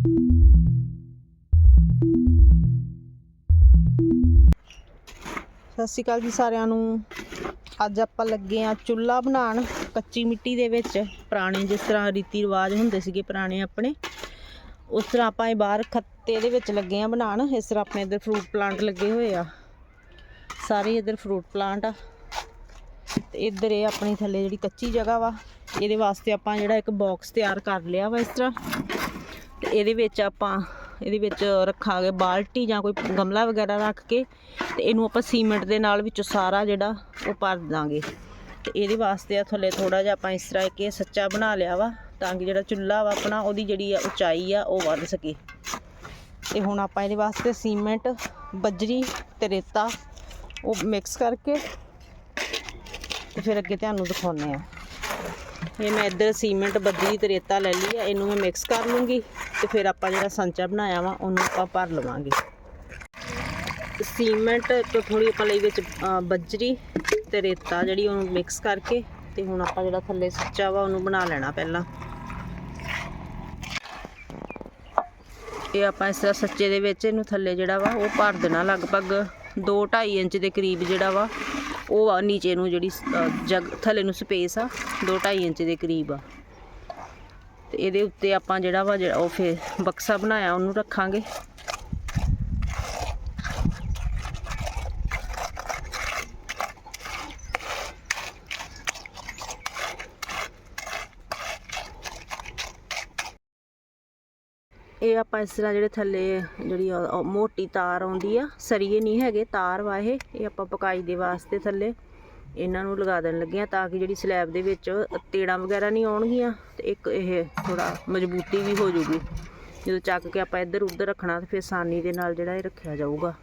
ਸਤਿ ਸ਼੍ਰੀ ਅਕਾਲ ਜੀ ਸਾਰਿਆਂ ਨੂੰ। ਅੱਜ ਆਪਾਂ ਲੱਗੇ ਆ ਚੁੱਲ੍ਹਾ ਬਣਾਉਣ ਕੱਚੀ ਮਿੱਟੀ ਦੇ ਵਿੱਚ। ਪੁਰਾਣੇ ਜਿਸ ਤਰ੍ਹਾਂ ਰੀਤੀ ਰਿਵਾਜ ਹੁੰਦੇ ਸੀਗੇ, ਪੁਰਾਣੇ ਆਪਣੇ। ਉਸ ਤਰ੍ਹਾਂ ਆਪਾਂ ਇਹ ਬਾਹਰ ਖੱਤੇ ਦੇ ਵਿੱਚ ਲੱਗੇ ਆ ਬਣਾਉਣ। ਇਸ ਤਰ੍ਹਾਂ ਆਪਣੇ ਇੱਧਰ ਫਰੂਟ ਪਲਾਂਟ ਲੱਗੇ ਹੋਏ ਆ। ਸਾਰੇ ਇੱਧਰ ਫਰੂਟ ਪਲਾਂਟ ਆ। ਤੇ ਇੱਧਰ ਇਹ ਆਪਣੀ ਥੱਲੇ ਜਿਹੜੀ ਕੱਚੀ ਜਗ੍ਹਾ ਵਾ, ਇਹਦੇ ਵਾਸਤੇ ਆਪਾਂ ਜਿਹੜਾ ਇੱਕ ਬਾਕਸ ਤਿਆਰ ਕਰ ਲਿਆ ਵਾ ਇਸ ਤਰ੍ਹਾਂ। ਤੇ ਇਹਦੇ ਵਿੱਚ ਆਪਾਂ, ਇਹਦੇ ਵਿੱਚ ਰੱਖਾਂਗੇ ਬਾਲਟੀ ਜਾਂ ਕੋਈ ਗਮਲਾ ਵਗੈਰਾ ਰੱਖ ਕੇ ਤੇ ਇਹਨੂੰ ਆਪਾਂ ਸੀਮੈਂਟ ਦੇ ਨਾਲ ਵਿੱਚੋਂ ਸਾਰਾ ਜਿਹੜਾ ਉਹ ਭਰ ਦਾਂਗੇ। ਤੇ ਇਹਦੇ ਵਾਸਤੇ ਆ ਥੱਲੇ ਥੋੜਾ ਜਿਹਾ ਆਪਾਂ ਇਸ ਤਰ੍ਹਾਂ ਇੱਕ ਸੱਚਾ ਬਣਾ ਲਿਆ ਵਾ ਤਾਂ ਕਿ ਜਿਹੜਾ ਚੁੱਲ੍ਹਾ ਵਾ ਆਪਣਾ ਉਹਦੀ ਜਿਹੜੀ ਆ ਉਚਾਈ ਆ ਉਹ ਵੱਧ ਸਕੇ। ਤੇ ਹੁਣ ਆਪਾਂ ਇਹਦੇ ਵਾਸਤੇ ਸੀਮੈਂਟ, ਬਜਰੀ ਤੇ ਰੇਤਾ ਉਹ ਮਿਕਸ ਕਰਕੇ ਤੇ ਫਿਰ ਅੱਗੇ ਤੁਹਾਨੂੰ ਦਿਖਾਉਂਦੇ ਆ ਇਹ ਮੈਂ ਇੱਧਰ ਸੀਮੈਂਟ ਬੱਜਰੀ ਤੇ ਰੇਤਾ ਲੈ ਲਈ ਆ ਇਹਨੂੰ ਮੈਂ ਮਿਕਸ ਕਰ ਲੂੰਗੀ ਤੇ ਫਿਰ ਆਪਾਂ ਜਿਹੜਾ ਸੰਚਾ ਬਣਾਇਆ ਵਾ ਉਹਨੂੰ ਆਪਾਂ ਭਰ ਲਵਾਂਗੇ। ਸੀਮੈਂਟ ਤੋਂ ਥੋੜੀ ਆਪਾਂ ਲਈ ਵਿੱਚ ਅ, ਬੱਜਰੀ ਤੇ ਰੇਤਾ ਜਿਹੜੀ ਉਹਨੂੰ ਮਿਕਸ ਕਰਕੇ ਤੇ ਹੁਣ ਆਪਾਂ ਜਿਹੜਾ ਥੱਲੇ ਸੁੱਚਾ ਵਾ ਉਹਨੂੰ ਬਣਾ ਲੈਣਾ ਪਹਿਲਾਂ। ਇਹ ਆਪਾਂ ਇਸ ਤਰ੍ਹਾਂ ਸੱਚੇ ਦੇ ਵਿੱਚ ਇਹਨੂੰ ਥੱਲੇ ਜਿਹੜਾ ਵਾ ਉਹ ਭਰ ਦੇਣਾ ਲਗਭਗ 2.5 ਇੰਚ ਦੇ ਕਰੀਬ ਜਿਹੜਾ ਵਾ। ਉਹ ਆ ਨੀਚੇ ਨੂੰ ਜਿਹੜੀ ਜਗ ਥੱਲੇ ਨੂੰ ਸਪੇਸ ਆ 2.5 ਇੰਚ ਦੇ ਕਰੀਬ ਆ। ਤੇ ਇਹਦੇ ਉੱਤੇ ਆਪਾਂ ਜਿਹੜਾ ਵਾ ਜਿਹੜਾ ਉਹ ਫੇ ਬਕਸਾ ਬਣਾਇਆ, ਉਹਨੂੰ ਰੱਖਾਂਗੇ। ਇਹ ਆਪਾਂ ਇਸ ਤਰ੍ਹਾਂ ਜਿਹੜੇ ਥੱਲੇ ਜਿਹੜੀ ਉਹ- ਮੋਟੀ ਤਾਰ ਆਉਂਦੀ ਆ, ਸਰੀਏ ਨਹੀਂ ਹੈਗੇ, ਤਾਰ ਵਾ ਇਹ ਇਹ ਆਪਾਂ ਪਕਾਈ ਦੇ ਵਾਸਤੇ ਥੱਲੇ। ਇਹਨਾਂ ਨੂੰ ਲਗਾ ਦੇਣ ਲੱਗੇ ਆ ਤਾਂ ਕਿ ਜਿਹੜੀ ਸਲੈਬ ਦੇ ਵਿੱਚ ਤੇੜਾਂ ਵਗੈਰਾ ਨਹੀਂ ਆਉਣਗੀਆਂ, ਤੇ ਇੱਕ ਇਹ ਥੋੜਾ ਮਜ਼ਬੂਤੀ ਵੀ ਹੋ ਜੂਗੀ। ਜਦੋਂ ਚੱਕ ਕੇ ਆਪਾਂ ਇੱਧਰ ਉੱਧਰ ਰੱਖਣਾ, ਤੇ ਫਿਰ ਆਸਾਨੀ ਦੇ ਨਾਲ ਜਿਹੜਾ ਇਹ ਰੱਖਿਆ ਜਾਊਗਾ।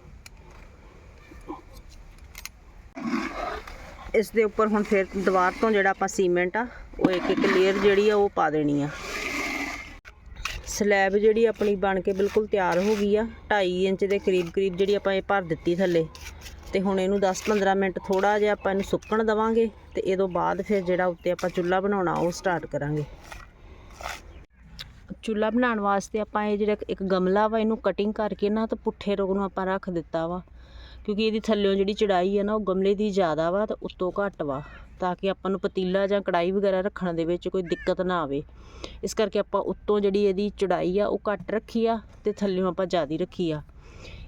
ਇਸ ਦੇ ਉੱਪਰ ਹੁਣ ਫਿਰ ਦੀਵਾਰ ਤੋਂ ਜਿਹੜਾ ਆਪਾਂ ਸੀਮੈਂਟ ਆ, ਉਹ ਇੱਕ ਇੱਕ ਲੇਅਰ ਜਿਹੜੀ ਆ, ਉਹ ਪਾ ਦੇਣੀ ਆ। ਸਲੈਬ ਜਿਹੜੀ ਆਪਣੀ ਬਣ ਕੇ ਬਿਲਕੁਲ ਤਿਆਰ ਹੋ ਗਈ ਆ 2.5 ਇੰਚ ਦੇ ਕਰੀਬ ਕਰੀਬ ਜਿਹੜੀ ਆਪਾਂ ਇਹ ਭਰ ਦਿੱਤੀ ਥੱਲੇ। ਤੇ ਹੁਣ ਇਹਨੂੰ 10-15 ਮਿੰਟ ਥੋੜਾ ਜਿਹਾ ਆਪਾਂ ਇਹਨੂੰ ਸੁੱਕਣ ਦਵਾਂਗੇ ਤੇ ਇਹ ਤੋਂ ਬਾਅਦ ਫਿਰ ਜਿਹੜਾ ਉੱਤੇ ਆਪਾਂ ਚੁੱਲ੍ਹਾ ਬਣਾਉਣਾ, ਉਹ ਸਟਾਰਟ ਕਰਾਂਗੇ। ਚੁੱਲ੍ਹਾ ਬਣਾਉਣ ਵਾਸਤੇ ਆਪਾਂ ਇਹ ਜਿਹੜਾ ਇੱਕ ਗਮਲਾ ਵਾ, ਇਹਨੂੰ ਕਟਿੰਗ ਕਰਕੇ ਨਾ ਤਾਂ ਪੁੱਠੇ ਰੋਗ ਨੂੰ ਆਪਾਂ ਰੱਖ ਦਿੱਤਾ ਵਾ। ਕਿਉਂਕਿ ਇਹਦੀ ਥੱਲੇੋਂ ਜਿਹੜੀ ਚੜਾਈ ਆ ਨਾ, ਉਹ ਗਮਲੇ ਦੀ ਜ਼ਿਆਦਾ ਵਾ ਤੇ ਉੱਤੋਂ ਘੱਟ ਵਾ। ਤਾਂ ਕਿ ਆਪਾਂ ਨੂੰ ਪਤੀਲਾ ਜਾਂ ਕੜਾਈ ਵਗੈਰਾ ਰੱਖਣ ਦੇ ਵਿੱਚ ਕੋਈ ਦਿੱਕਤ ਨਾ ਆਵੇ। ਇਸ ਕਰਕੇ ਆਪਾਂ ਉੱਤੋਂ ਜਿਹੜੀ ਇਹਦੀ ਚੜਾਈ ਆ, ਉਹ ਘੱਟ ਰੱਖੀ ਆ ਤੇ ਥੱਲੇੋਂ ਆਪਾਂ ਜ਼ਿਆਦਾ ਰੱਖੀ ਆ।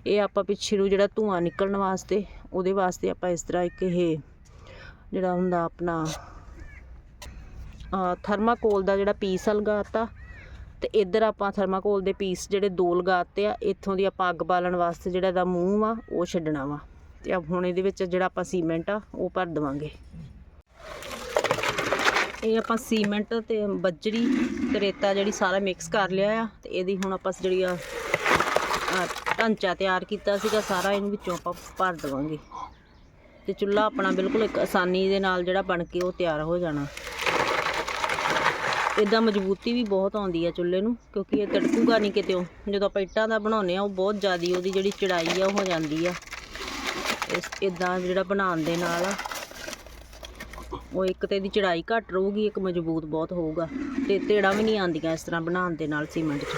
ਇਹ ਆਪਾਂ ਪਿੱਛੇ ਨੂੰ ਜਿਹੜਾ ਧੂਆਂ ਨਿਕਲਣ ਵਾਸਤੇ, ਉਹਦੇ ਵਾਸਤੇ ਆਪਾਂ ਇਸ ਤਰ੍ਹਾਂ ਇੱਕ ਇਹ ਜਿਹੜਾ ਹੁੰਦਾ ਆਪਣਾ ਥਰਮਾਕੋਲ ਦਾ ਜਿਹੜਾ ਪੀਸ ਲਗਾਤਾ, ਤੇ ਇੱਧਰ ਆਪਾਂ ਥਰਮਾਕੋਲ ਦੇ ਪੀਸ ਜਿਹੜੇ ਦੋ ਲਗਾਤੇ ਆ, ਇੱਥੋਂ ਦੀ ਆਪਾਂ ਅੱਗ ਬਾਲਣ ਵਾਸਤੇ ਜਿਹੜਾ ਦਾ ਮੂੰਹ ਵਾ, ਉਹ ਛੱਡਣਾ ਵਾ। ਤੇ ਹੁਣ ਇਹਦੇ ਵਿੱਚ ਜਿਹੜਾ ਆਪਾਂ ਸੀਮੈਂਟ ਆ, ਉਹ ਭਰ ਦੇਵਾਂਗੇ। ਇਹ ਆਪਾਂ ਸੀਮੈਂਟ ਤੇ ਬੱਜਰੀ ਤੇ ਰੇਤਾ ਜਿਹੜੀ ਸਾਰਾ ਮਿਕਸ ਕਰ ਲਿਆ ਆ ਤੇ ਇਹਦੀ ਹੁਣ ਆਪਾਂ ਜਿਹੜੀ ਆ ਢਾਂਚਾ ਤਿਆਰ ਕੀਤਾ ਸੀਗਾ, ਸਾਰਾ ਇਹਨੂੰ ਵਿੱਚੋਂ ਆਪਾਂ ਭਰ ਦੇਵਾਂਗੇ। ਤੇ ਚੁੱਲ੍ਹਾ ਆਪਣਾ ਬਿਲਕੁਲ ਇੱਕ ਆਸਾਨੀ ਦੇ ਨਾਲ ਜਿਹੜਾ ਬਣ ਕੇ ਉਹ ਤਿਆਰ ਹੋ ਜਾਣਾ। ਇਦਾਂ ਮਜ਼ਬੂਤੀ ਵੀ ਬਹੁਤ ਆਉਂਦੀ ਆ ਚੁੱਲ੍ਹੇ ਨੂੰ, ਕਿਉਂਕਿ ਇਹ ਤੜਕੂਗਾ ਨਹੀਂ ਕਿਤੇ ਜਦੋਂ ਆਪਾਂ ਇੱਟਾਂ ਦਾ ਬਣਾਉਂਦੇ ਆ, ਉਹ ਬਹੁਤ ਜ਼ਿਆਦੀ ਉਹਦੀ ਜਿਹੜੀ ਚੜਾਈ ਆ, ਉਹ ਹੋ ਜਾਂਦੀ ਆ। ਇਸ ਇਦਾਂ ਜਿਹੜਾ ਬਣਾਉਣ ਦੇ ਨਾਲ ਉਹ ਇੱਕ ਤੇ ਦੀ ਚੜਾਈ ਘੱਟ ਰਹੂਗੀ, ਇੱਕ ਮਜ਼ਬੂਤ ਬਹੁਤ ਹੋਊਗਾ। ਤੇ ਤੇੜਾਂ ਵੀ ਨਹੀਂ ਆਉਂਦੀਆਂ ਇਸ ਤਰ੍ਹਾਂ ਬਣਾਉਣ ਦੇ ਨਾਲ ਸੀਮੈਂਟ 'ਚ।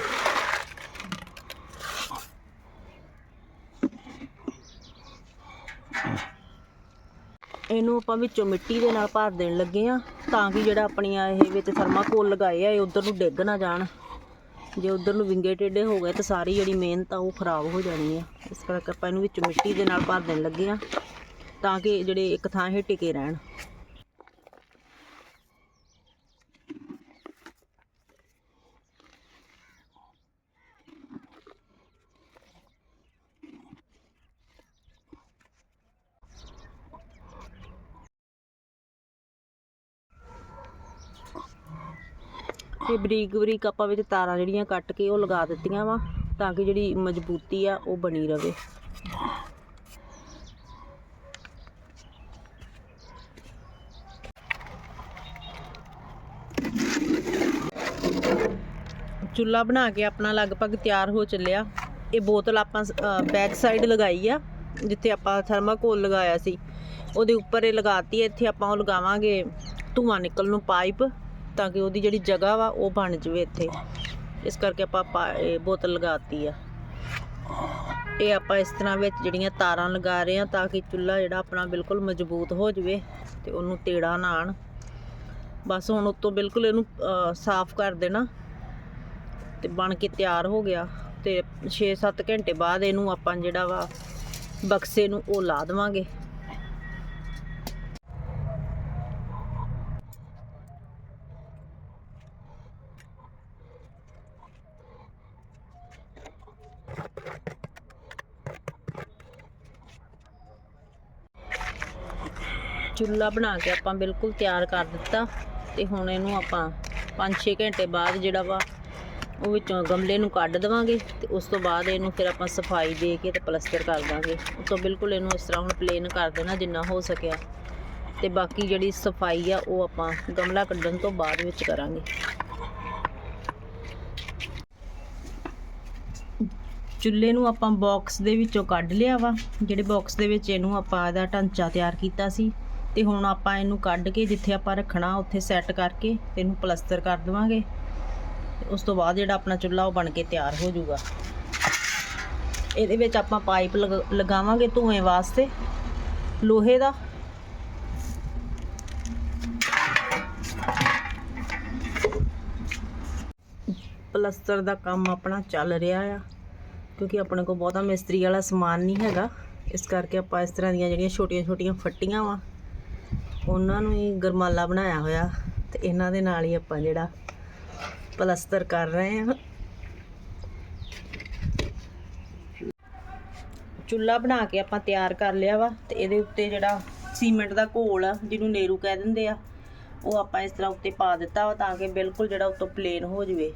ਇਹਨੂੰ ਆਪਾਂ ਵਿੱਚੋਂ ਮਿੱਟੀ ਦੇ ਨਾਲ ਭਰ ਦੇਣ ਲੱਗੇ ਆ ਤਾਂ ਕਿ ਜਿਹੜਾ ਆਪਣੀਆਂ ਇਹ ਵਿੱਚ ਥਰਮਾਕੋਲ ਲਗਾਏ ਆ, ਇਹ ਉਧਰ ਨੂੰ ਡਿੱਗ ਨਾ ਜਾਣ। ਜੇ ਉਧਰ ਨੂੰ ਵਿੰਗੇ ਟੇਢੇ ਹੋ ਗਏ ਤਾਂ ਸਾਰੀ ਜਿਹੜੀ ਮਿਹਨਤ ਆ, ਉਹ ਖਰਾਬ ਹੋ ਜਾਣੀ ਆ। ਇਸ ਕਰਕੇ ਆਪਾਂ ਇਹਨੂੰ ਵਿੱਚੋਂ ਮਿੱਟੀ ਦੇ ਨਾਲ ਭਰ ਦੇਣ ਲੱਗੇ ਆ ਤਾਂ ਕਿ ਜਿਹੜੇ ਇੱਕ ਥਾਂ ਇਹ ਟਿਕੇ ਰਹਿਣ। ਤੇ ਬਰੀਕ ਬਰੀਕ ਆਪਾਂ ਵਿੱਚ ਤਾਰਾਂ ਜਿਹੜੀਆਂ ਕੱਟ ਕੇ ਉਹ ਲਗਾ ਦਿੱਤੀਆਂ ਵਾ ਤਾਂ ਕਿ ਜਿਹੜੀ ਮਜ਼ਬੂਤੀ ਆ ਉਹ ਬਣੀ ਰਵੇ। ਚੁੱਲ੍ਹਾ ਬਣਾ ਕੇ ਆਪਣਾ ਲਗਭਗ ਤਿਆਰ ਹੋ ਚੱਲਿਆ। ਇਹ ਬੋਤਲ ਆਪਾਂ ਬੈਕ ਸਾਈਡ ਲਗਾਈ ਆ, ਜਿੱਥੇ ਆਪਾਂ ਥਰਮਾਕੋਲ ਲਗਾਇਆ ਸੀ। ਉਹਦੇ ਉੱਪਰ ਇਹ ਲਗਾਤੀ ਇੱਥੇ ਆਪਾਂ ਉਹ ਲਗਾਵਾਂਗੇ ਧੂਆਂ ਨਿਕਲ ਨੂੰ ਪਾਈਪ। ਤਾਂ ਕਿ ਉਹਦੀ ਜਿਹੜੀ ਜਗ੍ਹਾ ਵਾ ਉਹ ਬਣ ਜਵੇ ਇੱਥੇ। ਇਸ ਕਰਕੇ ਆਪਾਂ ਪਾ- ਇਹ ਬੋਤਲ ਲਗਾਤੀ ਆ। ਇਹ ਆਪਾਂ ਇਸ ਤਰ੍ਹਾਂ ਵਿੱਚ ਜਿਹੜੀਆਂ ਤਾਰਾਂ ਲਗਾ ਰਹੇ ਆ ਤਾਂ ਕਿ ਚੁੱਲ੍ਹਾ ਜਿਹੜਾ ਆਪਣਾ ਬਿਲਕੁਲ ਮਜ਼ਬੂਤ ਹੋ ਜਵੇ ਤੇ ਉਹਨੂੰ ਤੇੜਾ ਨਾ ਆਣ। ਬਸ ਹੁਣ ਉੱਤੋਂ ਬਿਲਕੁਲ ਇਹਨੂੰ ਸਾਫ਼ ਕਰ ਦੇਣਾ ਤੇ ਬਣ ਕੇ ਤਿਆਰ ਹੋ ਗਿਆ ਤੇ 6-7 ਘੰਟੇ ਬਾਅਦ ਇਹਨੂੰ ਆਪਾਂ ਜਿਹੜਾ ਵਾ ਬਕਸੇ ਨੂੰ ਉਹ ਲਾ ਦੇਵਾਂਗੇ। ਚੁੱਲ੍ਹਾ ਬਣਾ ਕੇ ਆਪਾਂ ਬਿਲਕੁਲ ਤਿਆਰ ਕਰ ਦਿੱਤਾ ਤੇ ਹੁਣ ਇਹਨੂੰ ਆਪਾਂ 5-6 ਘੰਟੇ ਬਾਅਦ ਜਿਹੜਾ ਵਾ ਉਹ ਵਿੱਚੋਂ ਗਮਲੇ ਨੂੰ ਕੱਢ ਦੇਵਾਂਗੇ ਤੇ ਉਸ ਤੋਂ ਬਾਅਦ ਇਹਨੂੰ ਫਿਰ ਆਪਾਂ ਸਫ਼ਾਈ ਦੇ ਕੇ ਤੇ ਪਲਸਤਰ ਕਰ ਦਾਂਗੇ। ਉਸ ਤੋਂ ਬਿਲਕੁਲ ਇਹਨੂੰ ਇਸ ਤਰ੍ਹਾਂ ਹੁਣ ਪਲੇਨ ਕਰ ਦੇਣਾ ਜਿੰਨਾ ਹੋ ਸਕਿਆ। ਤੇ ਬਾਕੀ ਜਿਹੜੀ ਸਫ਼ਾਈ ਆ ਉਹ ਆਪਾਂ ਗਮਲਾ ਕੱਢਣ ਤੋਂ ਬਾਅਦ ਵਿੱਚ ਕਰਾਂਗੇ। ਚੁੱਲ੍ਹੇ ਨੂੰ ਆਪਾਂ ਬਾਕਸ ਦੇ ਵਿੱਚੋਂ ਕੱਢ ਲਿਆ ਵਾ। ਜਿਹੜੇ ਬਾਕਸ ਦੇ ਵਿੱਚ ਇਹਨੂੰ ਆਪਾਂ ਇਹਦਾ ਢਾਂਚਾ ਤਿਆਰ ਕੀਤਾ ਸੀ। ਤੇ ਹੁਣ ਆਪਾਂ ਇਹਨੂੰ ਕੱਢ ਕੇ ਜਿੱਥੇ ਆਪਾਂ ਰੱਖਣਾ, ਉੱਥੇ ਸੈੱਟ ਕਰਕੇ ਤੇ ਇਹਨੂੰ ਪਲਸਤਰ ਕਰ ਦੇਵਾਂਗੇ। ਉਸ ਤੋਂ ਬਾਅਦ ਜਿਹੜਾ ਆਪਣਾ ਚੁੱਲ੍ਹਾ ਉਹ ਬਣ ਕੇ ਤਿਆਰ ਹੋ ਜਾਊਗਾ। ਇਹਦੇ ਵਿੱਚ ਆਪਾਂ ਪਾਈਪ ਲਗ- ਲਗਾਵਾਂਗੇ ਧੂਏ ਵਾਸਤੇ, ਲੋਹੇ ਦਾ। ਪਲਸਤਰ ਦਾ ਕੰਮ ਆਪਣਾ ਚੱਲ ਰਿਹਾ ਆ, ਕਿਉਂਕਿ ਆਪਣੇ ਕੋਲ ਬਹੁਤਾ ਮਿਸਤਰੀ ਵਾਲਾ ਸਮਾਨ ਨਹੀਂ ਹੈਗਾ। ਇਸ ਕਰਕੇ ਆਪਾਂ ਇਸ ਤਰ੍ਹਾਂ ਦੀਆਂ ਜਿਹੜੀਆਂ ਛੋਟੀਆਂ-ਛੋਟੀਆਂ ਫੱਟੀਆਂ ਵਾ ਉਹਨਾਂ ਨੂੰ ਹੀ ਗਰਮਾਲਾ ਬਣਾਇਆ ਹੋਇਆ ਤੇ ਇਹਨਾਂ ਦੇ ਨਾਲ ਹੀ ਆਪਾਂ ਜਿਹੜਾ ਪਲਸਤਰ ਕਰ ਰਹੇ ਹਾਂ। ਚੁੱਲ੍ਹਾ ਬਣਾ ਕੇ ਆਪਾਂ ਤਿਆਰ ਕਰ ਲਿਆ ਵਾ ਤੇ ਇਹਦੇ ਉੱਤੇ ਜਿਹੜਾ ਸੀਮੈਂਟ ਦਾ ਘੋਲ ਆ, ਜਿਹਨੂੰ ਨੇਰੂ ਕਹਿ ਦਿੰਦੇ ਆ, ਉਹ ਆਪਾਂ ਇਸ ਤਰ੍ਹਾਂ ਉੱਤੇ ਪਾ ਦਿੱਤਾ ਵਾ ਤਾਂ ਕਿ ਬਿਲਕੁਲ ਜਿਹੜਾ ਉੱਤੋਂ ਪਲੇਨ ਹੋ ਜਵੇ।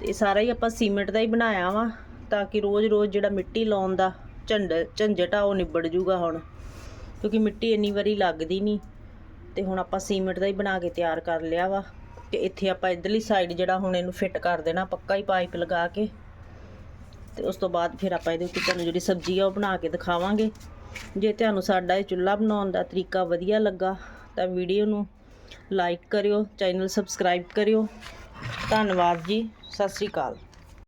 ਤੇ ਇਹ ਸਾਰਾ ਹੀ ਆਪਾਂ ਸੀਮੈਂਟ ਦਾ ਹੀ ਬਣਾਇਆ ਵਾ ਤਾਂ ਕਿ ਰੋਜ਼-ਰੋਜ਼ ਜਿਹੜਾ ਮਿੱਟੀ ਲਾਉਣ ਦਾ ਝੰਡ ਝੰਜਟ ਆ, ਉਹ ਨਿਬੜ ਜੂਗਾ ਹੁਣ। ਕਿਉਂਕਿ ਮਿੱਟੀ ਇੰਨੀ ਵਾਰੀ ਲੱਗਦੀ ਨਹੀਂ ਤੇ ਹੁਣ ਆਪਾਂ ਸੀਮੈਂਟ ਦਾ ਹੀ ਬਣਾ ਕੇ ਤਿਆਰ ਕਰ ਲਿਆ ਵਾ ਤੇ ਇੱਥੇ ਆਪਾਂ ਇਧਰਲੀ ਸਾਈਡ ਜਿਹੜਾ ਹੁਣ ਇਹਨੂੰ ਫਿੱਟ ਕਰ ਦੇਣਾ, ਪੱਕਾ ਹੀ ਪਾਈਪ ਲਗਾ ਕੇ। ਤੇ ਉਸ ਤੋਂ ਬਾਅਦ ਫਿਰ ਆਪਾਂ ਇਹਦੇ ਉੱਤੇ ਤੁਹਾਨੂੰ ਜਿਹੜੀ ਸਬਜ਼ੀ ਆ ਉਹ ਬਣਾ ਕੇ ਦਿਖਾਵਾਂਗੇ। ਜੇ ਤੁਹਾਨੂੰ ਸਾਡਾ ਇਹ ਚੁੱਲ੍ਹਾ ਬਣਾਉਣ ਦਾ ਤਰੀਕਾ ਵਧੀਆ ਲੱਗਾ ਤਾਂ ਵੀਡੀਓ ਨੂੰ ਲਾਈਕ ਕਰਿਓ ਚੈਨਲ ਸਬਸਕ੍ਰਾਈਬ ਕਰਿਓ। ਧੰਨਵਾਦ ਜੀ, ਸਤਿ ਸ਼੍ਰੀ ਅਕਾਲ।